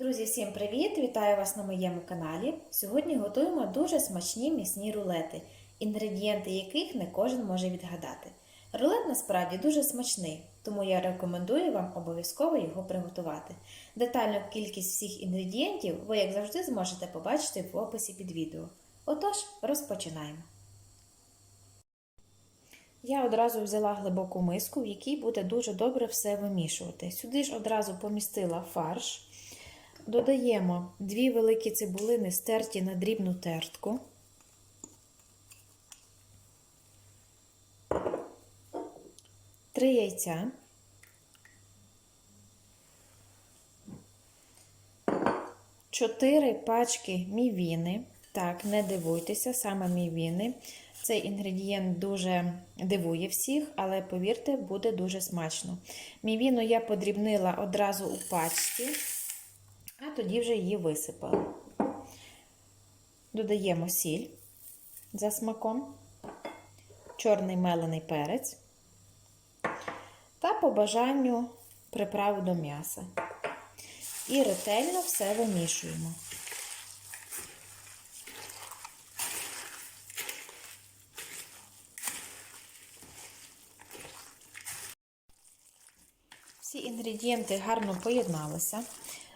Друзі, всім привіт! Вітаю вас на моєму каналі. Сьогодні готуємо дуже смачні м'ясні рулети, інгредієнти яких не кожен може відгадати. Рулет насправді дуже смачний, тому я рекомендую вам обов'язково його приготувати. Детальну кількість всіх інгредієнтів ви, як завжди, зможете побачити в описі під відео. Отож, розпочинаємо. Я одразу взяла глибоку миску, в якій буде дуже добре все вимішувати. Сюди ж одразу помістила фарш. Додаємо дві великі цибулини, стерті на дрібну тертку. Три яйця. Чотири пачки мівіни. Так, не дивуйтеся, саме мівіни. Цей інгредієнт дуже дивує всіх, але повірте, буде дуже смачно. Мівіну я подрібнила одразу у пачці а тоді вже її висипали. Додаємо сіль за смаком, чорний мелений перець та по бажанню приправу до м'яса. І ретельно все вимішуємо. Всі інгредієнти гарно поєдналися.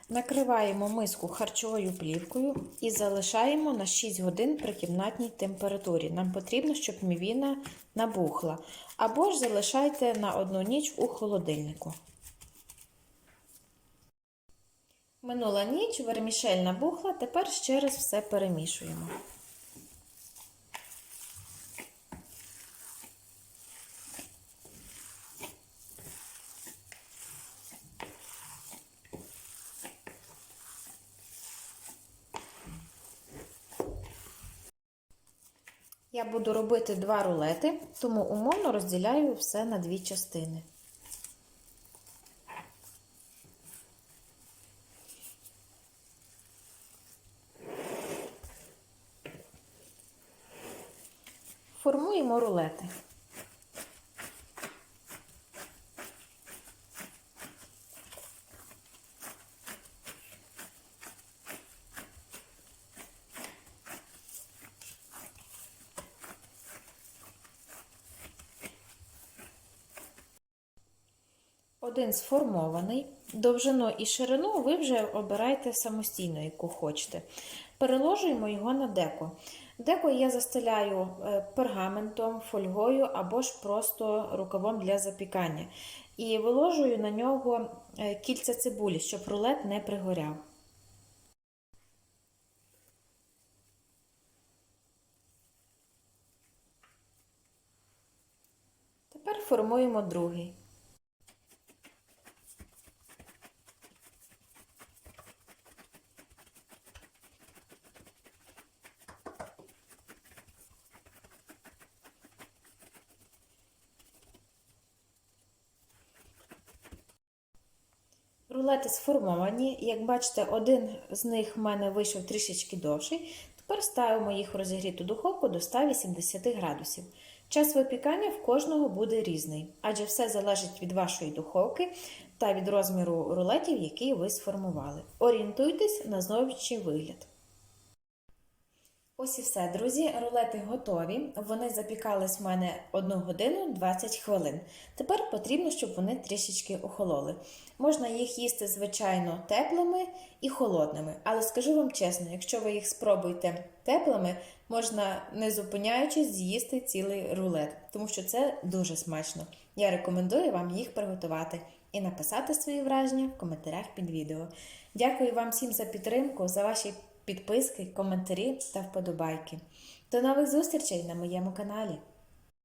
Накриваємо миску харчовою плівкою і залишаємо на 6 годин при кімнатній температурі. Нам потрібно, щоб мівіна набухла. Або ж залишайте на одну ніч у холодильнику. Минула ніч, вермішель набухла, тепер ще раз все перемішуємо. Я буду робити два рулети, тому умовно розділяю все на дві частини. Формуємо рулети. Один сформований. Довжину і ширину ви вже обираєте самостійно, яку хочете. Переложуємо його на деко. Деко я застеляю е, пергаментом, фольгою або ж просто рукавом для запікання. І виложую на нього е, кільця цибулі, щоб рулет не пригоряв. Тепер формуємо другий. Рулети сформовані. Як бачите, один з них в мене вийшов трішечки довший. Тепер ставимо їх в розігріту духовку до 180 градусів. Час випікання в кожного буде різний, адже все залежить від вашої духовки та від розміру рулетів, які ви сформували. Орієнтуйтесь на зовнішній вигляд. Ось і все, друзі. Рулети готові. Вони запікались в мене 1 годину 20 хвилин. Тепер потрібно, щоб вони трішечки охололи. Можна їх їсти, звичайно, теплими і холодними. Але скажу вам чесно, якщо ви їх спробуєте теплими, можна, не зупиняючись, з'їсти цілий рулет, тому що це дуже смачно. Я рекомендую вам їх приготувати і написати свої враження в коментарях під відео. Дякую вам всім за підтримку, за ваші підписки, коментарі та вподобайки. До нових зустрічей на моєму каналі!